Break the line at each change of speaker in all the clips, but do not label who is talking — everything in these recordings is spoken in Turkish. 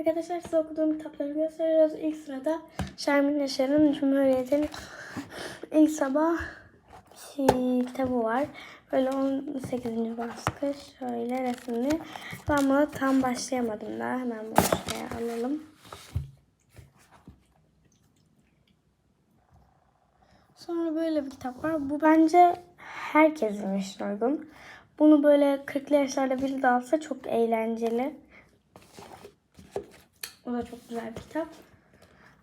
Arkadaşlar size okuduğum kitapları gösteriyoruz. İlk sırada Şermin Yaşar'ın Cumhuriyet'in ilk sabah kitabı var. Böyle 18. baskı şöyle resimli. Ben buna tam başlayamadım daha. Hemen bunu şuraya alalım. Sonra böyle bir kitap var. Bu bence herkesin için uygun. Bunu böyle 40'lı yaşlarda biri de alsa çok eğlenceli. O da çok güzel bir kitap.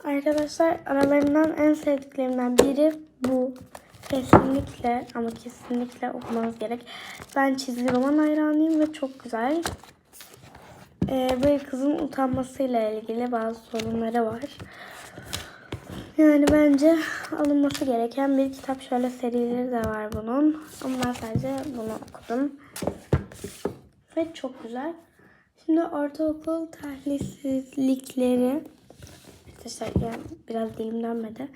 Arkadaşlar aralarından en sevdiklerimden biri bu. Kesinlikle ama kesinlikle okumanız gerek. Ben çizgi roman hayranıyım ve çok güzel. Ee, böyle kızın utanmasıyla ilgili bazı sorunları var. Yani bence alınması gereken bir kitap. Şöyle serileri de var bunun. Ama ben sadece bunu okudum. Ve çok güzel. Şimdi ortaokul tahlilsizlikleri. Arkadaşlar yani biraz dilim dönmedi.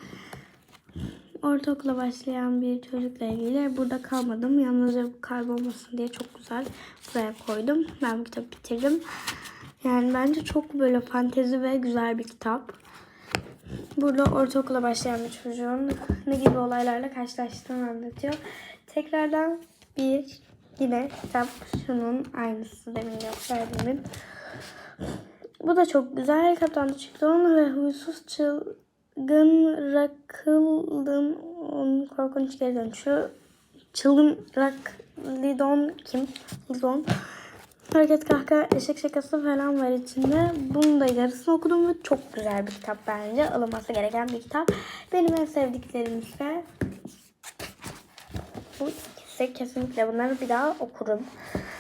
Ortaokula başlayan bir çocukla ilgili burada kalmadım. Yalnızca kaybolmasın diye çok güzel buraya koydum. Ben bu kitabı bitirdim. Yani bence çok böyle fantezi ve güzel bir kitap. Burada ortaokula başlayan bir çocuğun ne gibi olaylarla karşılaştığını anlatıyor. Tekrardan bir yine kitap şunun aynısı demin gösterdiğimin. Bu da çok güzel. Kaptan Çıktın ve huysuz çılgın rakıldın onun korkunç geri dönüşü. Çılgın raklidon kim? Lidon. Hareket kahkaha eşek şakası falan var içinde. Bunun da yarısını okudum ve çok güzel bir kitap bence. Alınması gereken bir kitap. Benim en sevdiklerim ise bu ikisi. Kesinlikle bunları bir daha okurum.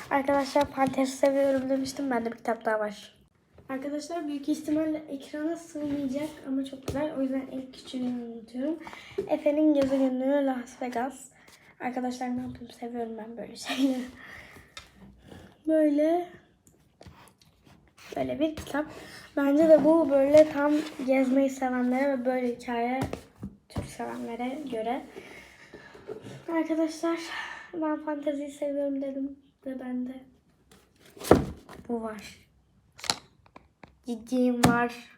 Arkadaşlar fantezi seviyorum demiştim. Bende bir kitap daha var. Arkadaşlar büyük ihtimalle ekrana sığmayacak ama çok güzel. O yüzden ilk küçüğünü anlatıyorum. Efe'nin gezegenleri Las Vegas. Arkadaşlar ne yapayım seviyorum ben böyle şeyleri. Böyle böyle bir kitap. Bence de bu böyle tam gezmeyi sevenlere ve böyle hikaye Türk sevenlere göre. Arkadaşlar ben fanteziyi seviyorum dedim ve bende bu var. Ciddiyim var.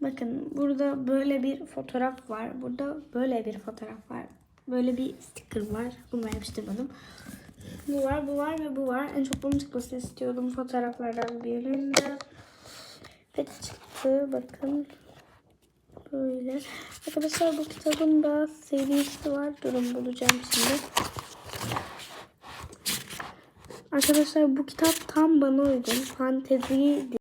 Bakın burada böyle bir fotoğraf var. Burada böyle bir fotoğraf var. Böyle bir sticker var. Bunu yapıştırmadım. Bu var, bu var ve bu var. En çok bunun çıkmasını istiyordum fotoğraflardan birinde. Ve çıktı. Bakın. Böyle. Arkadaşlar bu kitabın da serisi var. Durun bulacağım şimdi. Arkadaşlar bu kitap tam bana uygun. Fantezi